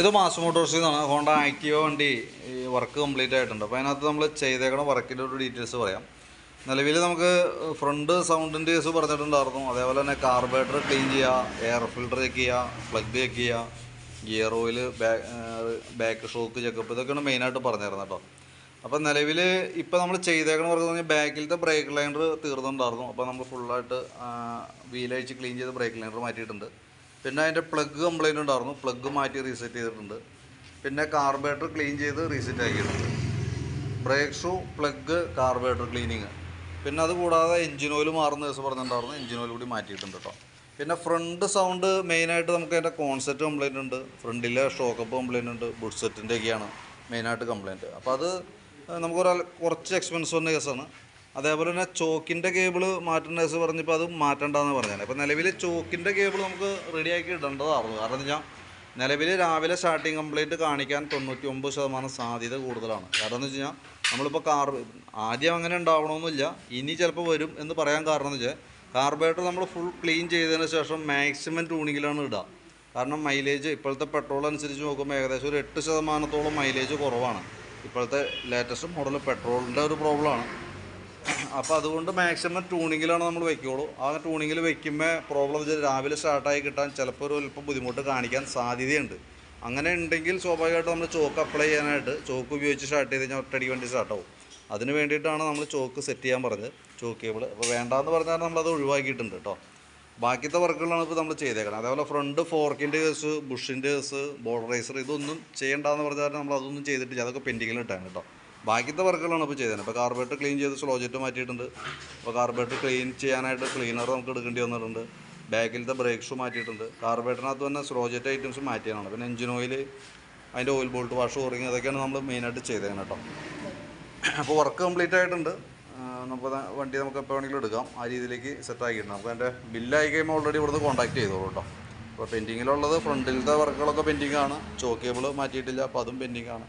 ഇത് മാസ് മോട്ടോഴ്സിൽ നിന്നാണ് ഹോണ്ട ആക്റ്റീവ വണ്ടി വർക്ക് കംപ്ലീറ്റ് ആയിട്ടുണ്ട്. അപ്പോൾ അതിനകത്ത് നമ്മൾ ചെയ്തേക്കണ വർക്കിന്റെ ഒരു ഡീറ്റെയിൽസ് പറയാം. നിലവിൽ നമുക്ക് ഫ്രണ്ട് സൗണ്ടിന്റെ കേസ് പറഞ്ഞിട്ടുണ്ടായിരുന്നു. അതേപോലെ തന്നെ കാർബേറ്റർ ക്ലീൻ ചെയ്യുക എയർ ഫിൽട്ടർ ചെക്ക് ചെയ്യുക പ്ലഗ് ചെക്ക് ചെയ്യുക gear oil back shock checkup ഇതൊക്കെയാണ് മെയിനായിട്ട് പറഞ്ഞിരുന്നത് കേട്ടോ. അപ്പോൾ നിലവിൽ ഇപ്പോൾ നമ്മൾ ചെയ്തേക്കണ വർക്ക് പറഞ്ഞാൽ ബാക്കിലത്തെ ബ്രേക്ക് ലൈനർ തീർന്നിട്ടുണ്ടായിരുന്നു. അപ്പോൾ നമ്മൾ ഫുള്ളായിട്ട് വീലഴിച്ച് ക്ലീൻ ചെയ്ത് ബ്രേക്ക് ലൈനർ മാറ്റിയിട്ടുണ്ട്. പിന്നെ അതിന്റെ പ്ലഗ് കംപ്ലൈന്റ് ഉണ്ടായിരുന്നു. പ്ലഗ് മാറ്റി റീസെറ്റ് ചെയ്തിട്ടുണ്ട്. പിന്നെ കാർബേറ്റർ ക്ലീൻ ചെയ്ത് റീസെറ്റ് ആക്കിയിട്ടുണ്ട്. Brake shoe plug carburettor cleaning പിന്നെ അതുകൂടാതെ എഞ്ചിൻ ഓയിൽ മാറുന്ന ദിവസം പറഞ്ഞിട്ടുണ്ടായിരുന്നു. എഞ്ചിൻ ഓയിൽ കൂടി മാറ്റിയിട്ടുണ്ട് കേട്ടോ പിന്നെ ഫ്രണ്ട് സൗണ്ട് മെയിനായിട്ട് നമുക്ക് അതിന്റെ കോൺസെപ്റ്റ് കംപ്ലയിന്റ് ഉണ്ട്. ഫ്രണ്ടിലെ ഷോക്കപ്പ് കംപ്ലയിന്റ് ഉണ്ട്. ബുഡ് സെറ്റിന്റെയൊക്കെയാണ് മെയിനായിട്ട് കംപ്ലൈന്റ് അപ്പോൾ അത് നമുക്കൊരു കുറച്ച് എക്സ്പെൻസ് വന്ന കേസാണ്. അതേപോലെ തന്നെ ചോക്കിന്റെ കേബിൾ മാറ്റേണ്ട കേസ് പറഞ്ഞപ്പോൾ അത് മാറ്റണ്ടെന്ന് പറഞ്ഞാൽ അപ്പോൾ നിലവിൽ ചോക്കിന്റെ കേബിൾ നമുക്ക് റെഡിയാക്കി ഇടേണ്ടതായിരുന്നു. കാരണം എന്താ വെച്ചാൽ നിലവിൽ രാവിലെ സ്റ്റാർട്ടിങ് കംപ്ലീറ്റ് കാണിക്കാൻ തൊണ്ണൂറ്റി ഒമ്പത് ശതമാനം സാധ്യത കൂടുതലാണ്. കാരണം എന്ന് വെച്ച് കഴിഞ്ഞാൽ നമ്മളിപ്പോൾ കാർ ആദ്യം അങ്ങനെ ഉണ്ടാവണമെന്നില്ല ഇനി ചിലപ്പോൾ വരും എന്ന് പറയാൻ കാരണം എന്ന് വെച്ചാൽ കാർബറേറ്റർ നമ്മൾ ഫുൾ ക്ലീൻ ചെയ്തതിന് ശേഷം മാക്സിമം ട്യൂണിങ്ങിലാണ് ഇടുക കാരണം മൈലേജ് ഇപ്പോഴത്തെ പെട്രോൾ അനുസരിച്ച് നോക്കുമ്പോൾ ഏകദേശം ഒരു എട്ട് ശതമാനത്തോളം മൈലേജ് കുറവാണ്. ഇപ്പോഴത്തെ ലേറ്റസ്റ്റ് മോഡൽ പെട്രോളിന്റെ ഒരു പ്രോബ്ലമാണ് അപ്പോൾ അതുകൊണ്ട് മാക്സിമം ട്യൂണിങ്ങിലാണ് നമ്മൾ വെക്കുകയുള്ളൂ ആ ട്യൂണിങ്ങിൽ വെക്കുമ്പോൾ പ്രോബ്ലം വെച്ചാൽ രാവിലെ സ്റ്റാർട്ടായി കിട്ടാൻ ചിലപ്പോൾ ഒരു അല്പം ബുദ്ധിമുട്ട് കാണിക്കാൻ സാധ്യതയുണ്ട്. അങ്ങനെ ഉണ്ടെങ്കിൽ സ്വാഭാവികമായിട്ട് നമ്മൾ ചോക്ക് അപ്ലൈ ചെയ്യാനായിട്ട് ചോക്ക് ഉപയോഗിച്ച് സ്റ്റാർട്ട് ചെയ്ത് കഴിഞ്ഞാൽ ഒറ്റയടിക്ക് വണ്ടി സ്റ്റാർട്ടാവും അതിന് വേണ്ടിയിട്ടാണ് നമ്മൾ ചോക്ക് സെറ്റ് ചെയ്യാൻ പറഞ്ഞത് ചോക്ക് കേബിൾ അപ്പോൾ വേണ്ടാന്ന് പറഞ്ഞാൽ നമ്മളത് ഒഴിവാക്കിയിട്ടുണ്ട് കേട്ടോ ബാക്കിയത്തെ വർക്കുകളാണ് ഇപ്പോൾ നമ്മൾ ചെയ്തേക്കുന്നത് അതേപോലെ ഫ്രണ്ട് ഫോർക്കിന്റെ കേസ് ബുഷിന്റെ കേസ് ബോർഡറൈസർ ഇതൊന്നും ചെയ്യേണ്ടതെന്ന് പറഞ്ഞാൽ നമ്മൾ അതൊന്നും ചെയ്തിട്ടില്ല. അതൊക്കെ പെൻഡിങ്ങിൽ ഇട്ടാണ് കേട്ടോ ബാക്കിത്തെ വർക്കുകളാണ് ഇപ്പോൾ ചെയ്തത്. ഇപ്പോൾ കാർബേറ്റർ ക്ലീൻ ചെയ്ത് സ്ലോ ജെറ്റ് മാറ്റിയിട്ടുണ്ട്. അപ്പോൾ കാർബേറ്റർ ക്ലീൻ ചെയ്യാനായിട്ട് ക്ലീനർ നമുക്ക് എടുക്കേണ്ടി വന്നിട്ടുണ്ട്. ബാക്കിലത്തെ ബ്രേക്ക് ഷൂ മാറ്റിയിട്ടുണ്ട്. കാർബേറ്ററിനകത്ത് തന്നെ സ്ലോ ജെറ്റ് ഐറ്റംസ് മാറ്റിയാണ് പിന്നെ എഞ്ചിൻ ഓയിൽ അതിന്റെ oil bolt wash O ring അതൊക്കെയാണ് നമ്മൾ മെയിനായിട്ട് ചെയ്തത് കേട്ടോ. അപ്പോൾ വർക്ക് കംപ്ലീറ്റ് ആയിട്ടുണ്ട്. നമുക്ക് വണ്ടി നമുക്ക് എപ്പോൾ വേണമെങ്കിലും എടുക്കാം. ആ രീതിയിലേക്ക് സെറ്റ് ആക്കിയിട്ടുണ്ട്. നമുക്ക് അതിന്റെ ബില്ലായി കഴിയുമ്പോൾ ഓൾറെഡി ഇവിടുന്ന് കോൺടാക്ട് ചെയ്തോളൂ കേട്ടോ. അപ്പോൾ പെൻഡിങ്ങിലുള്ളത് ഫ്രണ്ടിലത്തെ വർക്കുകളൊക്കെ പെൻഡിങ്ങാണ് ചോക്ക് കേബിൾ മാറ്റിയിട്ടില്ല. അപ്പോൾ അതും പെൻഡിങ് ആണ്.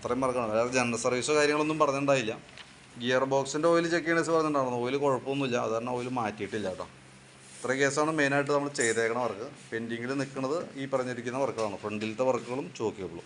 അത്രയും മറക്കണം. വേറെ ജനറൽ സർവീസോ കാര്യങ്ങളൊന്നും പറഞ്ഞിട്ടുണ്ടായില്ല. ഗിയർ ബോക്സിന്റെ ഓയിൽ ചെക്ക് ചെയ്യണ പറഞ്ഞിട്ടുണ്ടായിരുന്നു. ഓയിൽ കുഴപ്പമൊന്നുമില്ല. അത് കാരണം ഓയിൽ മാറ്റിയിട്ടില്ല കേട്ടോ. ഇത്ര കേസാണ് മെയിനായിട്ട് നമ്മൾ ചെയ്തേക്കണ വർക്ക് പെൻഡിങ്ങിൽ നിൽക്കുന്നത് ഈ പറഞ്ഞിരിക്കുന്ന വർക്കുകളാണ് ഫ്രണ്ടിലത്തെ വർക്കുകളും ചോക്കിയുള്ളൂ